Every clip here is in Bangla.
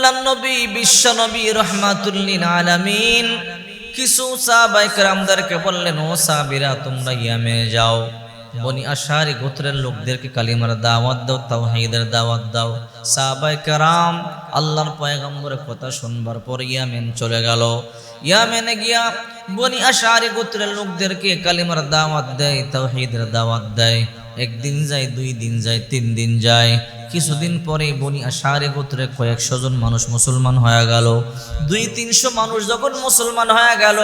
আল্লাহ নবী, বিশ্ব নবী রহমাতুল্লিন আলামিন। কিছু সাহাবাইকরামদেরকে বললেন, ও সাহাবিরা, তোমরা ইয়ামে যাও। বনি আশারি গোত্রের লোকদেরকে কালিমার দাওয়াত দাও, তাওহীদের দাওয়াত দাও। সাহাবাইকরাম আল্লাহর পয়গম্বরের কথা শুনবার পর ইয়ামেন চলে গেল। ইয়ামেনে গিয়া বনি আশারি গোত্রের লোকদেরকে কালিমার দাওয়াত দেয়, তাওহীদের দাওয়াত দেয়। একদিন যায়, দুই দিন যায়, তিন দিন যায়। কিছুদিন পরে বনি আশারে গোত্রে কয়েকশো জন মানুষ মুসলমান হয়ে গেল। দুই তিনশো মানুষ যখন মুসলমান হয়ে গেল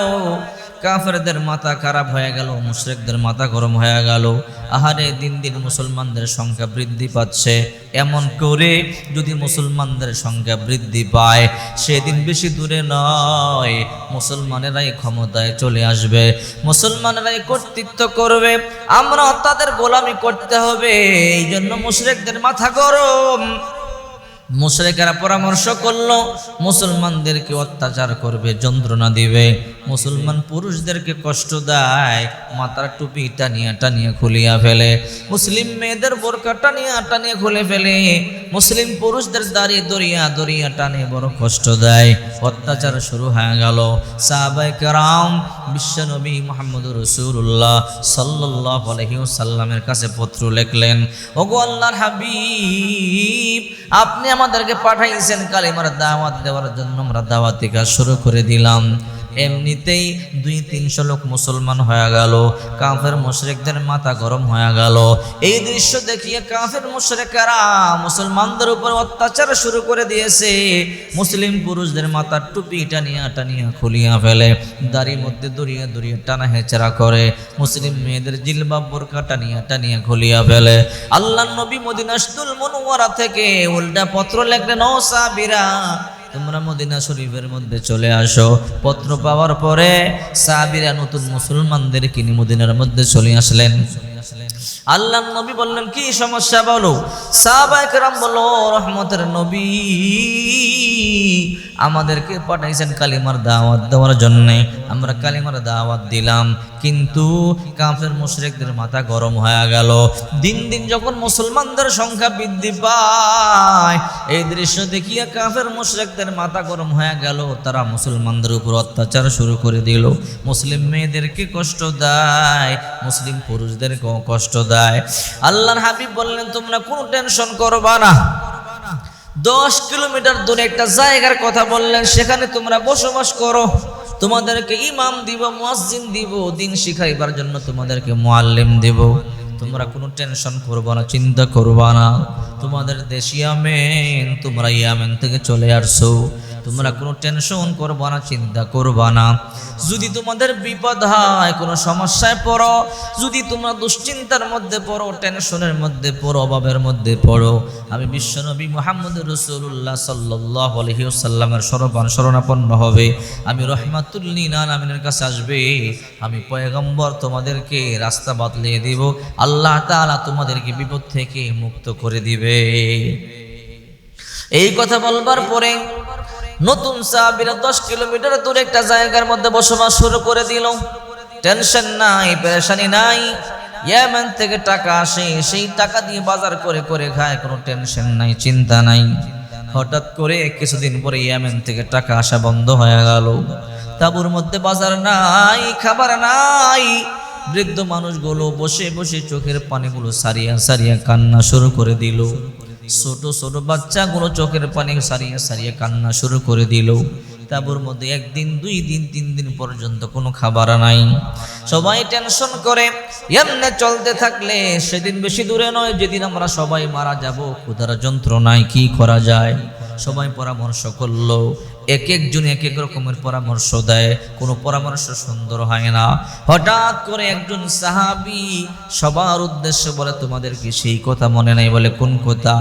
কাফেরদের মাথা খারাপ হয়ে গেল, মুশরিকদের মাথা গরম হয়ে গেল। আহারে, দিন দিন মুসলমানদের সংখ্যা বৃদ্ধি পাচ্ছে। এমন করে যদি মুসলমানদের সংখ্যা বৃদ্ধি পায়, সেদিন বেশি দূরে নয়। মুসলমানেরাই ক্ষমতায় চলে আসবে। মুসলমানেরাই কর্তৃত্ব করবে। আমরা তাদের গোলামি করতে হবে। এই জন্য মুশরিকদের মাথা গরম। মুশরেকেরা পরামর্শ করল, মুসলমানদেরকে অত্যাচার করবে, যন্ত্রণা দিবে। মুসলমান পুরুষদেরকে কষ্ট দেয়, মাথার টুপি টানিয়া টানিয়া খুলিয়া ফেলে। মুসলিম মেয়েদের বোরকা টানিয়া টানিয়া খুলে ফেলে। মুসলিম পুরুষদের দাঁড়িয়ে দরিয়া দরিয়া টানে বড় কষ্ট দেয়। অত্যাচার শুরু হয়ে গেল। সাহাবাই কারাম বিশ্বনবী মোহাম্মদ রসুল্লাহ সাল্লাহ আলহিউসাল্লামের কাছে পত্র লেখলেন, ওগো আল্লাহর হাবিব, আপনি আমাদেরকে পাঠাইছেন কালিমার দাওয়াত দেওয়ার জন্য আমরা দাওয়াতি কাজ শুরু করে দিলাম। এমনিতেই দুই তিনশো লোক মুসলমান হয়ে গেল, কাফের মুশরিকদের মাথা গরম হয়ে গেল। এই দৃশ্য দেখিয়ে কাফের মুশরিকেরা মুসলমানদের উপর অত্যাচার শুরু করে দিয়েছে। মুসলিম পুরুষদের মাথার টুপি টানিয়া টানিয়া খুলিয়া ফেলে, দাড়ির মধ্যে দড়িয়ে দড়িয়ে টানা হেঁচড়া করে। মুসলিম মেয়েদের জিলবাব বোরকা টানিয়া টানিয়া খুলিয়া ফেলে। আল্লাহ নবী মদিনাস্তুল মনোয়ারা থেকে উল্টা পত্র লেখলেন, ও সাবিরা তোমরা মদিনা শরীফের মধ্যে চলে আসো। পত্র পাওয়ার পরে সাবিরা নতুন মুসলমানদের কিনি মদিনার মধ্যে চলে আসলেন। আল্লাহ নবী বললেন, কি সমস্যা বলো? সাহাবাইকরাম বলো রহমতের নবী আমাদেরকে পাঠাইছেন কালিমার দাওয়াত দেওয়ার জন্য। আমরা কালিমার দাওয়াত দিলাম, কিন্তু কাফের মুশরিকদের মাথা গরম হয়ে গেল। দিন দিন যখন মুসলমানদের সংখ্যা বৃদ্ধি পায়, এই দৃশ্য দেখিয়া কাফের মুশরিকদের মাথা গরম হয়ে গেল। তারা মুসলমানদের উপর অত্যাচার শুরু করে দিল। মুসলিম মেয়েদেরকে কষ্ট দেয়, মুসলিম পুরুষদেরকেও কষ্ট দেয়। আল্লাহর হাবিব বললেন, তোমরা কোনো টেনশন করবা না। দশ কিলোমিটার দূরে একটা জায়গার কথা বললেন, সেখানে তোমরা বসবাস করো। তোমাদেরকে ইমাম দিব মসজিদ দিব, দিন শিখাইবার জন্য তোমাদেরকে মোয়াল্লিম দিব। তোমরা কোনো টেনশন করব না, চিন্তা করবা না। তোমাদের দেশ ইয়ামেন, তোমরা ইয়ামেন থেকে চলে আসছো। তোমরা কোনো টেনশন করবা না, চিন্তা করবা না। যদি তোমাদের বিপদ হয়, কোনো সমস্যায় পড়ো, যদি তোমরা দুশ্চিন্তার মধ্যে পড়ো টেনশনের মধ্যে পড়ো, অভাবের মধ্যে পড়ো, আমি বিশ্বনবী মোহাম্মদ রসুল্লাহ সাল্লাহ আলহিউসাল্লামের সরবান শরণাপন্ন হবে। আমি রহমাতুল্লিন আমিনের কাছে আসবে। আমি পয়গম্বর তোমাদেরকে রাস্তা বদলিয়ে দিব। আল্লাহ তাআলা তোমাদেরকে বিপদ থেকে মুক্ত করে দিবে। এই কথা বলবার পরে নতুন সাহাবিরা দশ কিলোমিটার দূরে একটা জায়গার মধ্যে বসবাস শুরু করে দিল। টেনশন নাই, পেরেশানি নাই। ইয়ামেন থেকে টাকা আসে, সেই টাকা দিয়ে বাজার করে করে খায়, কোনো টেনশন নাই, চিন্তা নাই। হঠাৎ করে কিছুদিন পরে ইয়ামেন থেকে টাকা আসা বন্ধ হয়ে গেল। তাবুর মধ্যে বাজার নাই, খাবার নাই। বৃদ্ধ মানুষগুলো বসে বসে চোখের পানিগুলো সারিয়া সারিয়া কান্না শুরু করে দিল। ছোট ছোট বাচ্চাগুলো চোখের পানি সারিয়ে সারিয়ে কান্না শুরু করে দিল। তাবুর মধ্যে একদিন, দুই দিন, তিন দিন পর্যন্ত কোনো খাবার নাই। সবাই টেনশন করে, এমনি চলতে থাকলে সেদিন বেশি দূরে নয়, যেদিন আমরা সবাই মারা যাব। ক্ষুধার নাই কি করা যায়? সবাই পরামর্শ করল এক একজন এক এক রকমের পরামর্শ দেয়, কোনো পরামর্শ সুন্দর হয় না। হঠাৎ করে একজন সাহাবি সবার উদ্দেশ্যে বলে, তোমাদের কি সেই কথা মনে নাই? বলে, কোন কথা?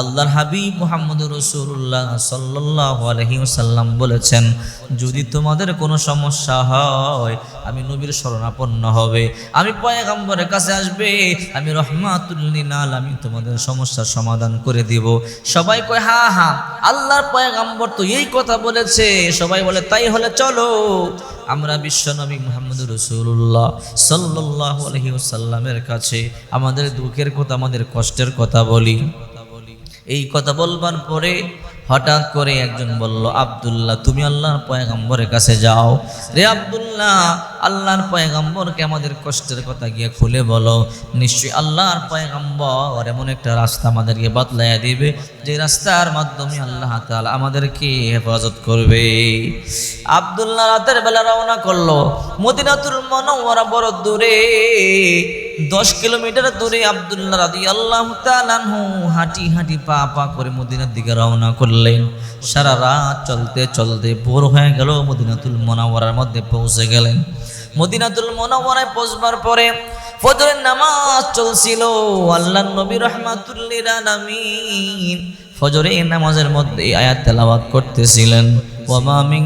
আল্লাহর হাবিব মোহাম্মদ রসুল্লাহ সাল্লাহ আলহিউসাল্লাম বলেছেন, যদি তোমাদের কোনো সমস্যা হয়, আমি নবীর শরণাপন্ন হবে। আমি পয়গাম্বরের কাছে আসবে, আমি রহমাতুল্লিনাল আমি তোমাদের সমস্যার সমাধান করে দিব। সবাই কয়, হা হা, আল্লাহর পয়গাম্বর তো এই কথা বলেছে, সবাই বলে, তাই হলে চলো। আমরা বিশ্ব নবী মোহাম্মদ রসুল্লাহ সাল্লাহ আলহিউসাল্লামের কাছে আমাদের দুঃখের কথা, আমাদের কষ্টের কথা বলি। এই কথা বলবার পরে হঠাৎ করে একজন বলল, আব্দুল্লাহ, তুমি আল্লাহর পয়গম্বরের কাছে যাও। রে আব্দুল্লাহ, আল্লাহর পয়গম্বরকে আমাদের কষ্টের কথা গিয়ে খুলে বলো। নিশ্চয়ই আল্লাহর পয়গম্বর এমন একটা রাস্তা আমাদেরকে বদলাইয়া দিবে, যে রাস্তার মাধ্যমে আল্লাহ তাআলা আমাদেরকে হেফাজত করবে। আবদুল্লাহ রাতের বেলা রওনা করল, মদিনাতুল মনোয়ারা বড় দূরে। দশ কিলোমিটার দূরে আব্দুল্লাহ রাদি আল্লাহ হাঁটি হাঁটি পা পা করে মদিনার দিকে রওনা করলেন। সারা রাত চলতে চলতে ভোর হয়ে গেল, মদিনাতুল মনোয়ারার মধ্যে পৌঁছে গেলেন। মদিনাতুল মনোয়ারায় পৌঁছবার পরে ফজরের নামাজ চলছিল। আল্লাহ নবী রহমাতুল্লিল আলামিন ফজরের নামাজের মধ্যে আয়াত তেলাওয়াত করতেছিলেন। ওয়ামা মিন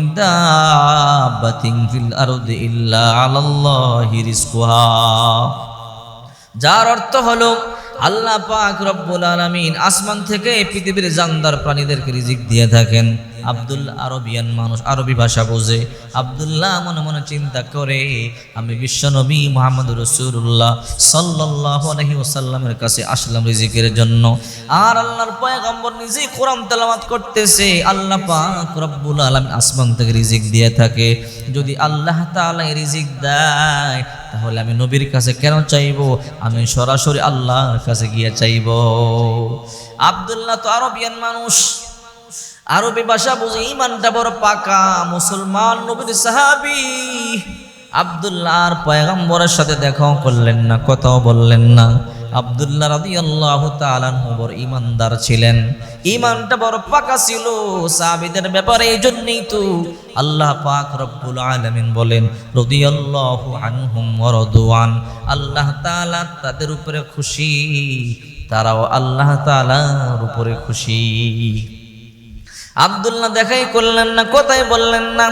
ফিল আরদি ইল্লা যার অর্থ হলো, আল্লাহ পাক রব্বুল আলমিন আসমান থেকে পৃথিবীর জানদার প্রাণীদেরকে রিজিক দিয়ে থাকেন। আব্দুল্লাহ আরবিয়ান মানুষ আরবি ভাষা বোঝে। আব্দুল্লাহ মনে মনে চিন্তা করে, আমি বিশ্বনবী মোহাম্মদ রসুল্লাহ সাল্লাহ আলহি ওসাল্লামের কাছে আসলাম রিজিকের জন্য। আর আল্লাহর পয়গম্বর নিজেই কোরআন তেলাওয়াত করতেছে। আল্লাহ পাক রব্বুল আলামিন আসমান থেকে রিজিক দিয়ে থাকে। যদি আল্লাহ তাআলা রিজিক দেয়, তাহলে আমি নবীর কাছে কেন চাইব? আমি সরাসরি আল্লাহর কাছে গিয়ে চাইব। আব্দুল্লাহ তো আরবিয়ান মানুষ। আরবি ভাষা বুঝে ইমানটা বড় পাকা, মুসলমান নবীর সাহাবি। আব্দুল্লাহ পয়গম্বরের সাথে দেখাও করলেন না, কথাও বললেন না। আব্দুল্লাহ রাদি আল্লাহ বড় ইমানদার ছিলেন। ইমানটা বড় পাকা ছিল, সাহাবিদের ব্যাপারে এই জন্যই তো আল্লাহ পাক রব্বুল আলামিন বলেন, রদিয়াল্লাহু আনহুম ওয়া রাদওয়ান আল্লাহ তাআলা তাদের উপরে খুশি, তারাও আল্লাহ তাআলার উপরে খুশি। আব্দুল্লাহ দেখাই করলেন না, কোথায় বললেন না?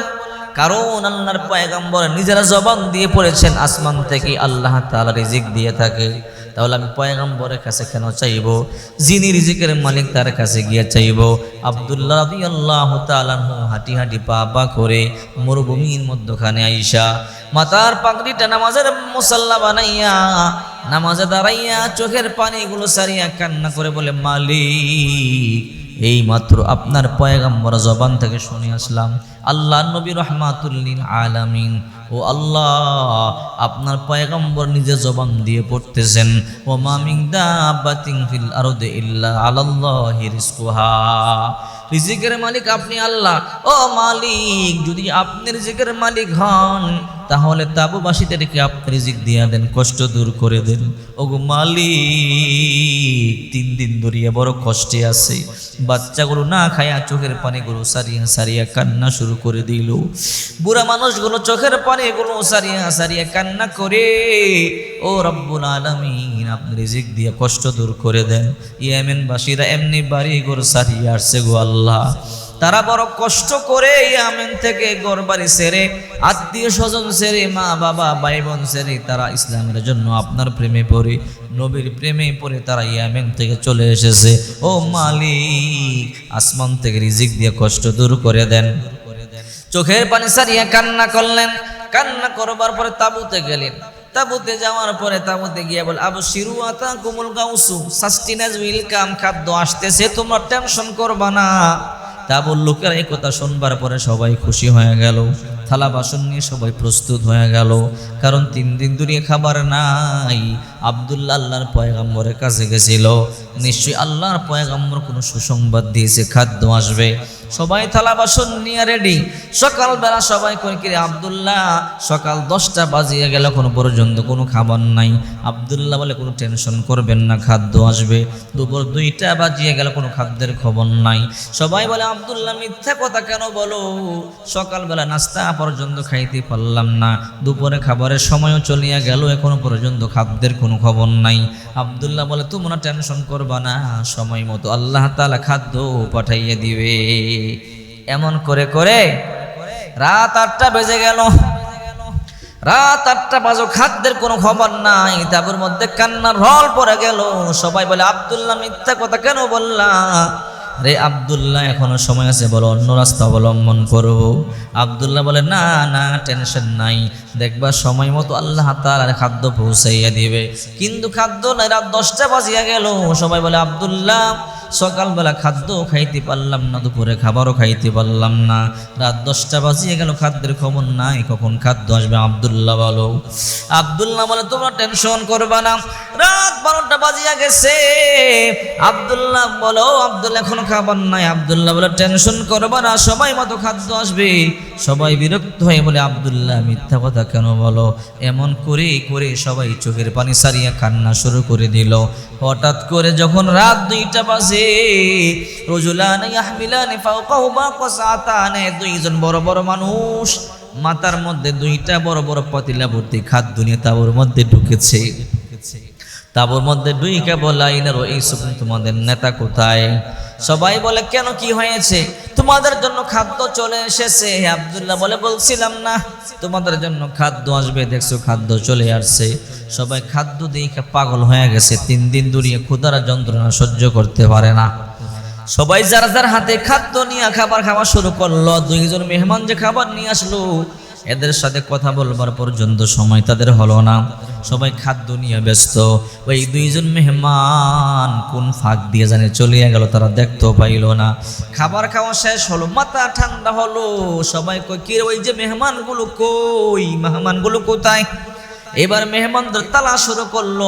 কারণ আল্লাহর পয়গম্বর নিজেরা জবান দিয়ে পড়েছেন, আসমান থেকে আল্লাহ তাআলা রিজিক দিয়ে থাকে। তাহলে আমি পয়গম্বরের কাছে কেন চাইব? যিনি রিজিকের মালিক তার কাছে গিয়ে চাইব। আব্দুল্লাহ রাদিয়াল্লাহু তাআলা হাঁটি হাঁটি পা পা করে মরুভূমির মধ্যখানে আইসা মাতার পাগড়িটা নামাজের মুসাল্লা বানাইয়া, নামাজে দাঁড়াইয়া চোখের পানিগুলো সারিয়া কান্না করে বলে, মালিক এই মাত্র আপনার পয়গাম্বর জবান থেকে শুনে আসলাম, আল্লাহ নবী রহমাতুল্লিন আলামিন, ও আল্লাহ, আপনার পয়গম্বর নিজে জবান দিয়ে পড়তেছেন ও মামিং দাবাতিং ফিল আরদে ইল্লা আলাল্লাহি রিজকুহা। রিজিকের মালিক আপনি আল্লাহ, ও মালিক, যদি আপনি রিজিকের মালিক হন তাহলে তাবুবাসীদেরকে আপনি রিজিক দিয়া দেন, কষ্ট দূর করে দেন। ওগো মালিক, তিন দিন ধরিয়া বড় কষ্টে আছে। বাচ্চাগুলো না খায়া চোখের পানিগুলো সারিয়া সারিয়া কান্না শুরু করে দিল। বুড়া মানুষগুলো চোখের পানিগুলো সারিয়া সারিয়া কান্না করে, ও রব্বুল আলামিন, আপনি রিজিক দিয়ে কষ্ট দূর করে দেন। ইয়ামেনবাসীরা এমনি বাড়ি ঘর সারিয়া আসছে গো আল্লাহ। তারা বড় কষ্ট করে ইয়ামেন থেকে গরবাড়ি সেরে, আত্মীয় স্বজন সেরে, মা, বাবা ভাই বোন সেরে তারা ইসলামের জন্য আপনার প্রেমে পড়ে, নবীর প্রেমে পড়ে তারা ইয়ামেন থেকে চলে এসেছে। ও মালিক, আসমান থেকে রিজিক দিয়ে কষ্ট দূর করে দেন। চোখের পানি সারিয়া কান্না করলেন। কান্না করবার পরে তাবুতে গেলেন। তাবুতে যাওয়ার পরে তাবুতে গিয়ে বল, আবু শিরু আতা কুমুল গাউসু সাস্টিনাজ ওয়েলকাম খাদ্য আসতেছে, তোমরা টেনশন করবা না। তাবুর লোকেরা এই কথা শুনবার পরে সবাই খুশি হয়ে গেল। থালা বাসন নিয়ে সবাই প্রস্তুত হয়ে গেল। কারণ তিন দিন দুনিয়ে খাবার নাই। আবদুল্লা আল্লাহর পয়গাম্বরের কাছে গেছিল। নিশ্চয়ই আল্লাহর পয়গাম্বর কোনো সুসংবাদ দিয়েছে, খাদ্য আসবে। সবাই থালা বাসন নিয়ে রেডি সকালবেলা সবাই করে কিরে আবদুল্লাহ, সকাল দশটা বাজিয়ে গেল কোনো পর্যন্ত কোনো খাবার নাই। আবদুল্লাহ বলে, কোনো টেনশন করবেন না, খাদ্য আসবে। দুপুর দুইটা বাজিয়ে গেল, কোনো খাদ্যের খবর নাই। সবাই বলে, আবদুল্লাহ, মিথ্যা কথা কেন বলো? সকালবেলা নাস্তা পর্যন্ত খাইতে পারলাম না। দুপুরে খাবারের সময়ও চলিয়া গেল, এখনও পর্যন্ত খাদ্যের কোনো খবর নাই। আবদুল্লাহ বলে, তোমরা টেনশন করবা না, সময় মতো আল্লাহ তাআলা খাদ্য পাঠাইয়া দিবে। এমন করে করে রাত আটটা বেজে গেল। রাত আটটা বাজো, খাদ্যের কোনো খবর নাই তারপর মধ্যে কান্নার রল পড়ে গেল। সবাই বলে, আবদুল্লাহ মিথ্যা কথা কেন বললা? রে আবদুল্লাহ, এখনও সময় আছে, বলো, অন্য রাস্তা অবলম্বন করব। আবদুল্লাহ বলে, না না, টেনশন নাই। দেখবা, সময় মতো আল্লাহ তাআলার খাদ্য পৌঁছাইয়া দিবে। কিন্তু খাদ্য নাই, রাত দশটা বাজিয়া গেল। সবাই বলে, আবদুল্লাহ সকালবেলা খাদ্য খাইতে পারলাম না, দুপুরে খাবারও খাইতে পারলাম না। রাত দশটা বাজিয়ে গেল, খাদ্যের খবর নাই, কখন খাদ্য আসবে আবদুল্লাহ বলো। আবদুল্লাহ বলে, তোমরা টেনশন করবা না, রাত বারোটা বাজিয়া গেছে। আবদুল্লাহ বলো আবদুল্লাহ এখনও খাবার নাই। আবদুল্লাহ বলে, টেনশন করবা না, সবাই মতো খাদ্য আসবে। সবাই বিরক্ত হয়ে বলে, আবদুল্লাহ মিথ্যা কথা কেন বলো? এমন করে করে সবাই চোখের পানি সারিয়া কান্না শুরু করে দিল। হঠাৎ করে যখন রাত দুইটা বাজে বাকাসাতানে দুইজন বড় বড় মানুষ মাথার মধ্যে দুইটা বড় বড় পাতিলা ভর্তি খাদ্য নিয়ে তাবুর মধ্যে ঢুকেছে। তাবুর মধ্যে ডুইকা বলাইনার এই সুকুন তোমাদের নেতা কোথায়? সবাই বলে, কেন কি হয়েছে? তোমাদের জন্য খাদ্য চলে এসেছে। আবদুল্লাহ বলে, বলছিলাম না, তোমাদের জন্য খাদ্য আসবে। দেখছ, খাদ্য চলে আসছে। সবাই খাদ্য দিয়ে পাগল হয়ে গেছে। তিন দিন দূরিয়ে ক্ষুধার যন্ত্রণা সহ্য করতে পারে না। সবাই যার যার হাতে খাদ্য নিয়ে খাবার খাওয়া শুরু করল। দুইজন মেহমান যে খাবার নিয়ে আসলো এদের সাথে কথা বলবার পর্যন্ত সময় তাদের হলো না। সবাই খাদ্য নিয়ে ব্যস্ত। ওই দুইজন মেহমান কোন ফাঁক দিয়ে জানে চলিয়া গেল, তারা দেখতেও পাইল না। খাবার খাওয়া শেষ হলো, মাথা ঠান্ডা হলো। সবাই কই কি ওই যে মেহমানগুলো কই? মেহমানগুলো কোথায়? এবার মেহমানদের তালা শুরু করল।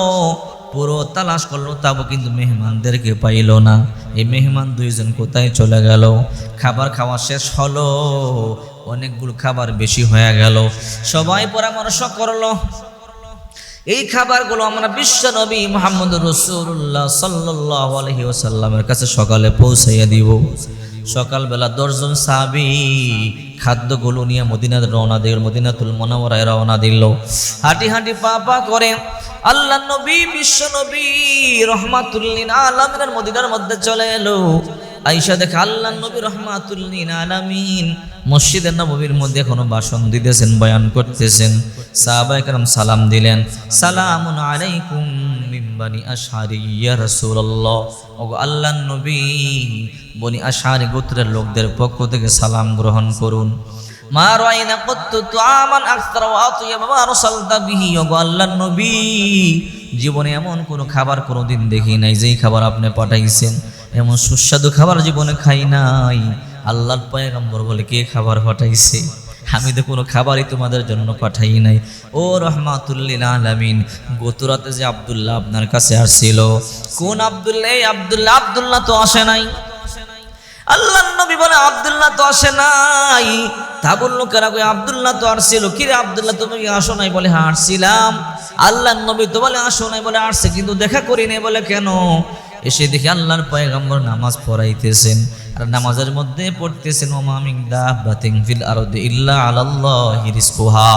পুরো তালাশ করল তাবো কিন্তু মেহমানদেরকে পাইল না। এই মেহমান দুইজন কোথায় চলে গেল? খাবার খাওয়া শেষ হলো। অনেকগুলো খাবার বেশি হয়ে গেল। সবাই পরামর্শ করল, এই খাবারগুলো আমরা বিশ্ব নবী মোহাম্মদ রসুল্লাহ সাল্লাহ আলহি ওসাল্লামের কাছে সকালে পৌঁছাইয়া দিব। সকালবেলা দশজন সাবি খাদ্যগুলো নিয়ে মদিনাত রওনা দিল মদিনাতুল মনামরায় রওনা দিল। হাঁটি হাঁটি পা পা করে আল্লাহ নবী, বিশ্ব নবী রহমাতুল্লিন আলমিনের মদিনার মধ্যে চলে এলো। আইসা দেখে, আল্লাহ নবী রহমাতুল্লিন আলামিন মসজিদের নবীর মধ্যে এখনও ভাষণ দিতেছেন, বয়ান করতেছেন। সাহাবায়ে কেরাম সালাম দিলেন, সালামুন আলাইকুম মিন বানি আশারি ইয়া রাসূলুল্লাহ। ওগো আল্লাহ নবী, বনি আশারি গোত্রের লোকদের পক্ষ থেকে সালাম গ্রহণ করুন। মা রাইনা কত্তু তুআমান আকতার ওয়া আতিয়াবা মা বিহি। ওগো আল্লাহ নবী, জীবনে এমন কোনো খাবার কোনোদিন দেখি নাই, যেই খাবার আপনি পাঠাইছেন। এমন সুস্বাদু খাবার জীবনে খাই নাই। আল্লাহর পয়গম্বর বলে কে খাবার পাঠাইছে? আমি তো কোনো খাবারই তোমাদের জন্য পাঠাই নাই। ও রহমাতুল্লিল আলামিন গতরাতে যে আব্দুল্লাহ আপনার কাছে আসছিল কোন আব্দুল্লাহ আব্দুল্লাহ আব্দুল্লাহ তো আসে নাই। আল্লাহ নবী বলে, আব্দুল্লাহ তো আসে নাই। তা বলল, কেরা কই আব্দুল্লাহ তো আসছিল? কি রে আব্দুল্লাহ, তুমি আসো নাই? বলে হ্যাঁ আসছিলাম। আল্লাহ নবী তো বলে, আসো নাই। বলে, আসছে। কিন্তু দেখা করি নাই বলে, কেন? এসে দেখি আল্লাহর পয়গম্বর নামাজ পড়াইতেছেন, আর নামাজের মধ্যে পড়তেছেন, ওমা মিন দাব্বাতিন ফিল আরদি ইল্লা আলাল্লাহি রিজকুহা।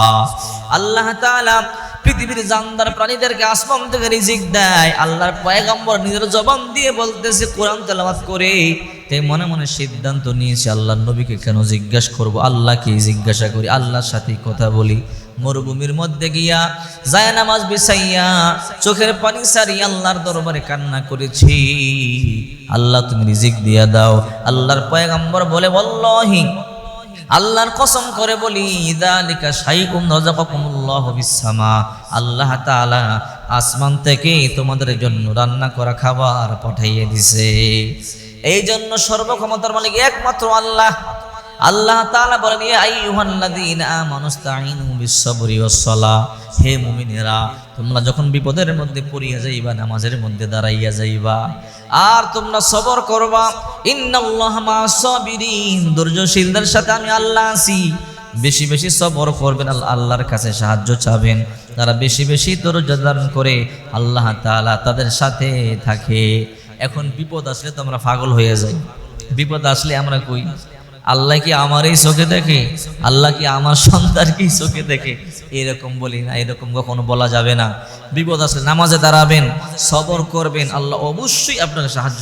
আল্লাহ তাআলা পৃথিবীর জানদার প্রাণীদেরকে আসমান থেকে রিজিক দেয়। আল্লাহর পয়গম্বর নিজের জবান দিয়ে বলতেছে, কোরআন তেলাওয়াত করে। তাই মনে মনে সিদ্ধান্ত নিয়েছে, আল্লাহর নবীকে কেন জিজ্ঞাসা করব? আল্লাহকে জিজ্ঞাসা করি, আল্লাহর সাথে কথা বলি। মরুভূমির মধ্যে গিয়া যায় নামাজ বিছাইয়া চোখের পানি সারি আল্লাহর দরবারে কান্না করেছি। আল্লাহ, তুমি রিজিক দিয়া দাও। আল্লাহর পয়গম্বর বলে বল্লহি আল্লাহর কসম করে বলি ইদালিকা শাইকুম রাযাকাকুমুল্লাহ বিসামা আল্লাহ তাআলা আসমান থেকে তোমাদের জন্য রান্না করা খাবার পাঠাইয়ে দিছে। এই জন্য সর্বক্ষমতার মালিক একমাত্র আল্লাহ। আল্লাহ তাআলা বলেন, ইয়া আইয়ুহাল্লাযীনা আমানুস্তাঈনু বিস-সাবরি ওয়াস-সালাহ। হে মুমিনেরা, তোমরা যখন বিপদের মধ্যে পড়িয়া যাইবা, নামাজের মধ্যে দাঁড়াইয়া যাইবা, আর তোমরা সবর করবা, ইন্নাল্লাহ মা'আস-সাবিরিন ধৈর্যশীলদের সাথে আমি আল্লাহ আছি। বেশি বেশি সবর করবেন, আল্লাহ আল্লাহর কাছে সাহায্য চাবেন। তারা বেশি বেশি ধৈর্য ধারণ করে, আল্লাহ তাআলা তাদের সাথে থাকে। এখন বিপদ আসলে তোমরা পাগল হয়ে যাই। বিপদ আসলে আমরা কই? আল্লাহ কি আমার এই চোখে দেখে? আল্লাহ কি আমার সন্তানকেই চোখে দেখে? এরকম বলি না, এরকম কখনো বলা যাবে না। বিপদ আছে নামাজে দাঁড়াবেন, সবর করবেন, আল্লাহ অবশ্যই আপনাকে সাহায্য